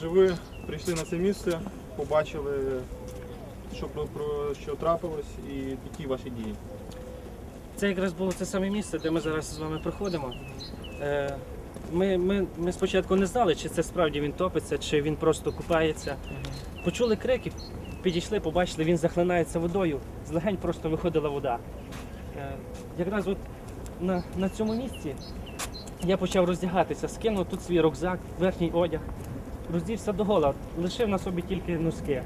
Отже, ви прийшли на це місце, побачили, що про, про що трапилось, і які ваші дії. Це якраз було те саме місце, де ми зараз з вами проходимо. Е, Ми, ми, ми спочатку не знали, чи це справді він топиться, чи він просто купається. Почули крики, підійшли, побачили, він захлинається водою, з легень просто виходила вода. Е, Якраз от на, на цьому місці я почав роздягатися, скинув тут свій рюкзак, верхній одяг, роздівся до гола, лишив на собі тільки носки.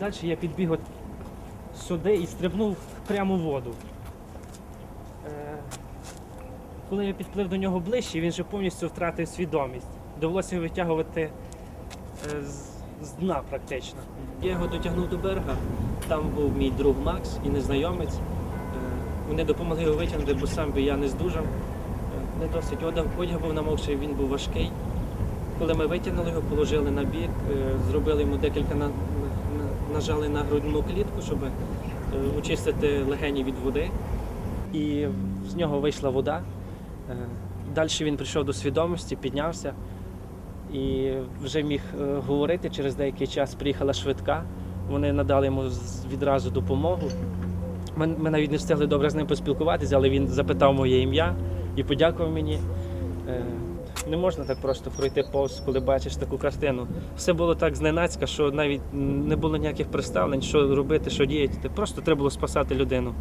Далі я підбіг от сюди і стрибнув прямо в воду. Е, Коли я підплив до нього ближче, він вже повністю втратив свідомість. Довелося його витягувати е, з, дна практично. Я його дотягнув до берега. Там був мій друг Макс і незнайомець. Е, Вони допомогли його витягнути, бо сам би я не здужав. Е, Не досить одяг був намокший, він був важкий. Коли ми витягнули його, положили на бік, е, зробили йому декілька на, на- нажали на грудну клітку, щоб е, очистити легені від води. І з нього вийшла вода. Далі він прийшов до свідомості, піднявся і вже міг е, говорити. Через деякий час приїхала швидка. Вони надали йому відразу допомогу. Ми, ми навіть не встигли добре з ним поспілкуватися, але він запитав моє ім'я і подякував мені. Не можна так просто пройти повз, коли бачиш таку картину. Все було так зненацька, що навіть не було ніяких представлень, що робити, що діяти. Просто треба було спасати людину.